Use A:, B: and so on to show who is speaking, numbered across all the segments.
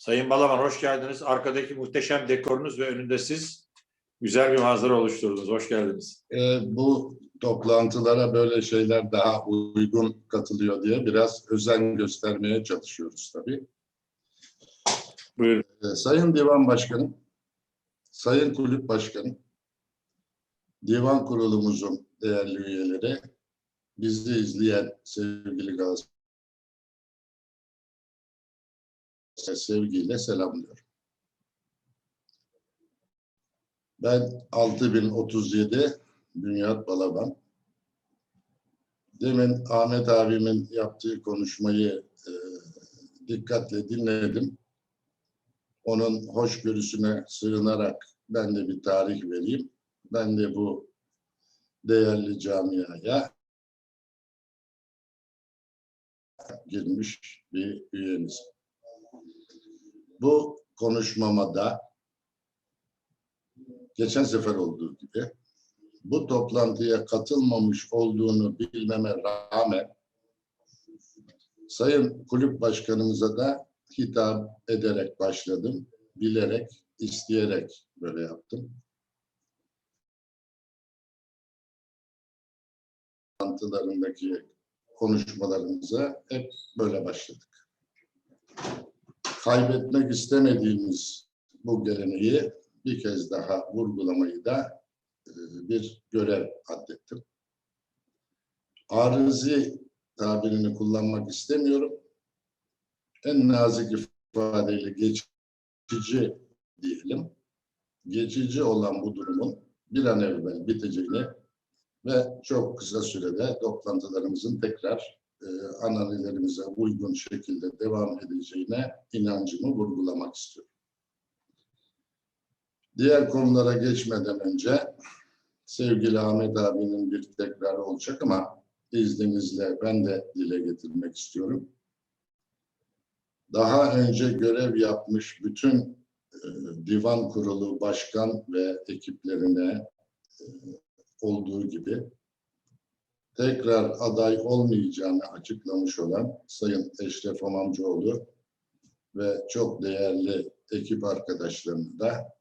A: Sayın Balaban hoş geldiniz. Arkadaki muhteşem dekorunuz ve önünde siz güzel bir manzara oluşturdunuz. Hoş geldiniz.
B: e, bu toplantılara böyle şeyler daha uygun katılıyor diye biraz özen göstermeye çalışıyoruz tabii.
A: Buyurun.
B: E, Sayın Divan Başkanım, Sayın Kulüp Başkanım, Divan Kurulumuzun değerli üyeleri, bizi izleyen sevgili Galatasaray sevgiyle selamlıyorum. Ben 6037 Bünyat Balaban. Demin Ahmet abimin yaptığı konuşmayı e, dikkatle dinledim. Onun hoşgörüsüne sığınarak ben de bir tarih vereyim. Ben de bu değerli camiaya girmiş bir üyeniz. Bu konuşmama da geçen sefer olduğu gibi bu toplantıya katılmamış olduğunu bilmeme rağmen Sayın Kulüp Başkanımıza da hitap ederek başladım. Bilerek, isteyerek böyle yaptım. Toplantılarındaki konuşmalarımıza hep böyle başladık. Kaybetmek istemediğimiz bu geleneği bir kez daha vurgulamayı da e, bir görev addettim. Arızi tabirini kullanmak istemiyorum. En nazik ifadeyle geçici diyelim. Geçici olan bu durumun bir an evvel biteceğini ve çok kısa sürede toplantılarımızın tekrar e, analilerimize uygun şekilde devam edeceğine inancımı vurgulamak istiyorum. Diğer konulara geçmeden önce sevgili Ahmet abinin bir tekrarı olacak ama izninizle ben de dile getirmek istiyorum. Daha önce görev yapmış bütün e, divan kurulu başkan ve ekiplerine e, olduğu gibi tekrar aday olmayacağını açıklamış olan Sayın Eşref Amamcıoğlu ve çok değerli ekip arkadaşlarını da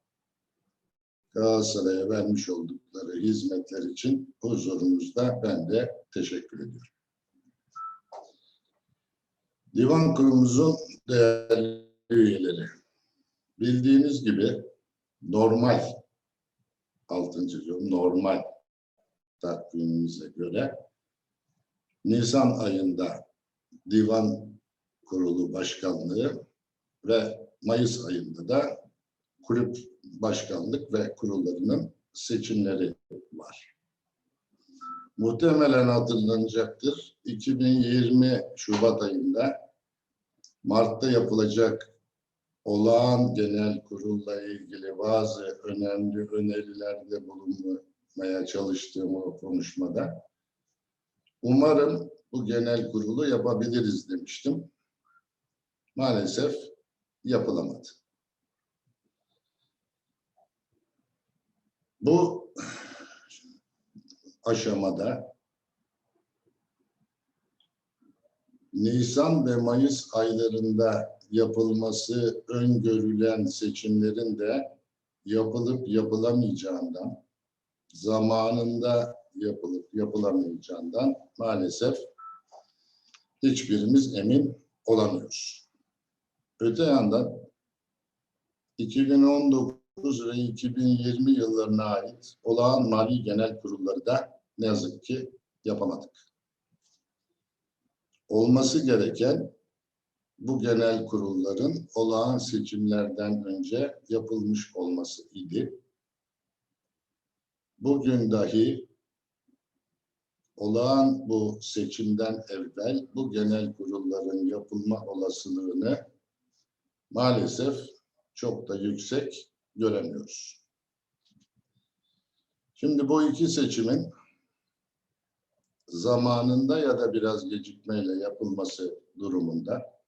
B: Galatasaray'a vermiş oldukları hizmetler için huzurunuzda ben de teşekkür ediyorum. Divan kurulumuzun değerli üyeleri, bildiğiniz gibi normal, altıncı diyorum, normal takvimimize göre Nisan ayında divan kurulu başkanlığı ve Mayıs ayında da kulüp başkanlık ve kurullarının seçimleri var. Muhtemelen hatırlanacaktır. 2020 Şubat ayında Mart'ta yapılacak olağan genel kurulla ilgili bazı önemli önerilerde bulunmaya çalıştığım konuşmada umarım bu genel kurulu yapabiliriz demiştim. Maalesef yapılamadı. Bu aşamada Nisan ve Mayıs aylarında yapılması öngörülen seçimlerin de yapılıp yapılamayacağından, zamanında yapılıp yapılamayacağından maalesef hiçbirimiz emin olamıyoruz. Öte yandan 2019 ve 2020 yıllarına ait olağan mali genel kurulları da ne yazık ki yapamadık. Olması gereken bu genel kurulların olağan seçimlerden önce yapılmış olması idi. Bugün dahi olağan bu seçimden evvel bu genel kurulların yapılma olasılığını maalesef çok da yüksek göremiyoruz. Şimdi bu iki seçimin zamanında ya da biraz gecikmeyle yapılması durumunda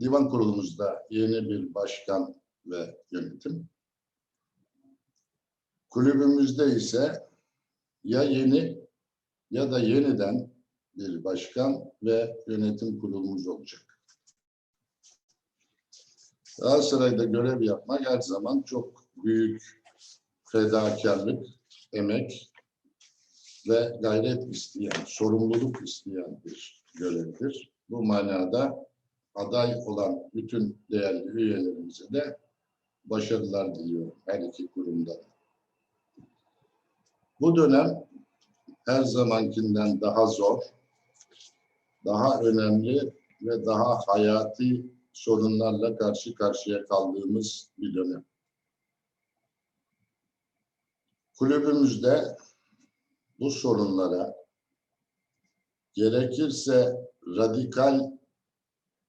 B: divan kurulumuzda yeni bir başkan ve yönetim. Kulübümüzde ise ya yeni ya da yeniden bir başkan ve yönetim kurulumuz olacak. Galatasaray'da görev yapmak her zaman çok büyük fedakarlık, emek ve gayret isteyen, sorumluluk isteyen bir görevdir. Bu manada aday olan bütün değerli üyelerimize de başarılar diliyorum her iki kurumda. Bu dönem her zamankinden daha zor, daha önemli ve daha hayati sorunlarla karşı karşıya kaldığımız bir dönem. Kulübümüzde bu sorunlara gerekirse radikal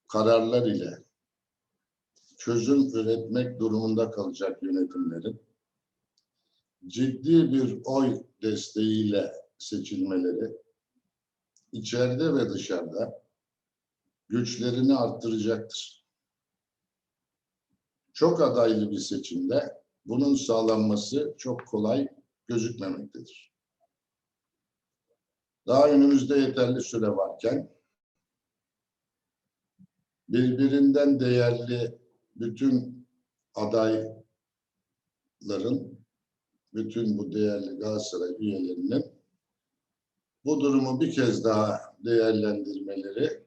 B: kararlar ile çözüm üretmek durumunda kalacak yönetimlerin ciddi bir oy desteğiyle seçilmeleri içeride ve dışarıda güçlerini arttıracaktır. Çok adaylı bir seçimde bunun sağlanması çok kolay gözükmemektedir. Daha önümüzde yeterli süre varken birbirinden değerli bütün adayların, bütün bu değerli Galatasaray üyelerinin bu durumu bir kez daha değerlendirmeleri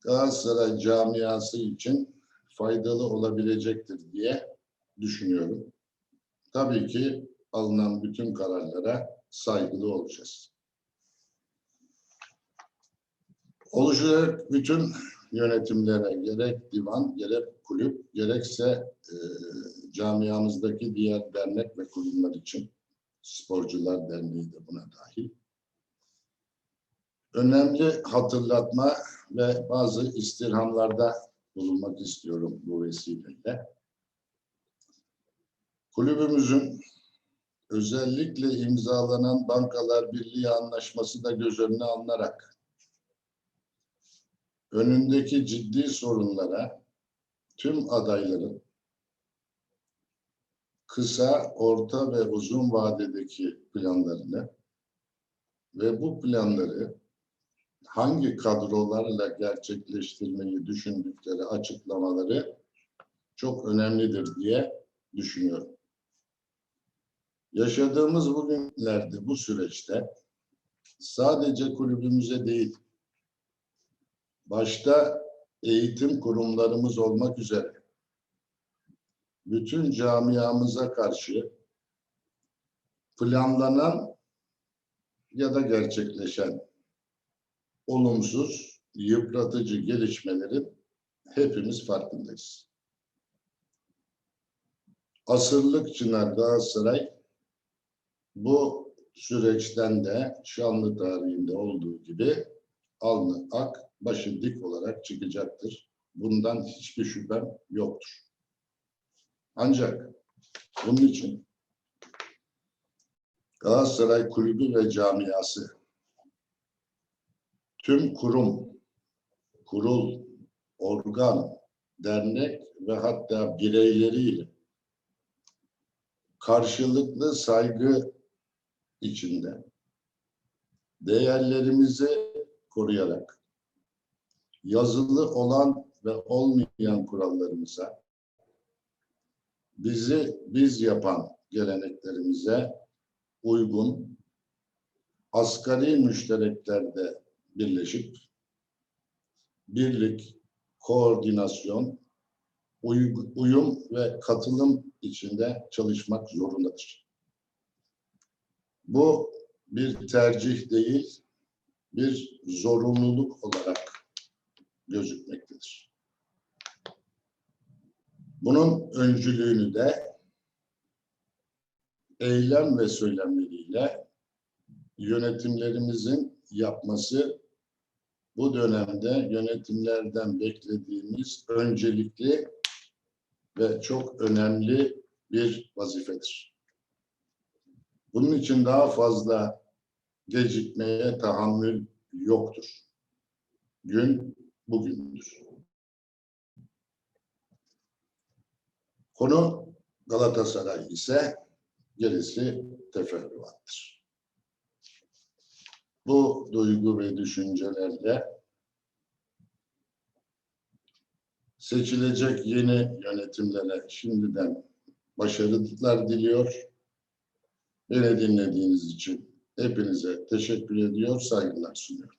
B: Galatasaray camiası için faydalı olabilecektir diye düşünüyorum. Tabii ki alınan bütün kararlara saygılı olacağız. Oluşacak bütün yönetimlere gerek divan, gerek kulüp, gerekse e, camiamızdaki diğer dernek ve kurumlar için Sporcular Derneği de buna dahil. Önemli hatırlatma ve bazı istirhamlarda bulunmak istiyorum bu vesileyle. Kulübümüzün özellikle imzalanan Bankalar Birliği Anlaşması da göz önüne alınarak önündeki ciddi sorunlara tüm adayların kısa, orta ve uzun vadedeki planlarını ve bu planları hangi kadrolarla gerçekleştirmeyi düşündükleri açıklamaları çok önemlidir diye düşünüyorum. Yaşadığımız bugünlerde bu süreçte sadece kulübümüze değil, başta eğitim kurumlarımız olmak üzere bütün camiamıza karşı planlanan ya da gerçekleşen olumsuz, yıpratıcı gelişmelerin hepimiz farkındayız. Asırlık Çınar Galatasaray bu süreçten de şanlı tarihinde olduğu gibi alnı ak, başı dik olarak çıkacaktır. Bundan hiçbir şüphem yoktur. Ancak bunun için Galatasaray Kulübü ve camiası tüm kurum, kurul, organ, dernek ve hatta bireyleriyle karşılıklı saygı içinde değerlerimizi koruyarak yazılı olan ve olmayan kurallarımıza bizi biz yapan geleneklerimize uygun asgari müştereklerde birleşip birlik, koordinasyon, uy- uyum ve katılım içinde çalışmak zorundadır. Bu bir tercih değil, bir zorunluluk olarak gözükmektedir. Bunun öncülüğünü de eylem ve söylemleriyle yönetimlerimizin yapması bu dönemde yönetimlerden beklediğimiz öncelikli ve çok önemli bir vazifedir. Bunun için daha fazla gecikmeye tahammül yoktur. Gün bugündür. Konu Galatasaray ise gerisi teferruattır. Bu duygu ve düşüncelerle Seçilecek yeni yönetimlere şimdiden başarılar diliyor. Beni dinlediğiniz için hepinize teşekkür ediyor, saygılar sunuyorum.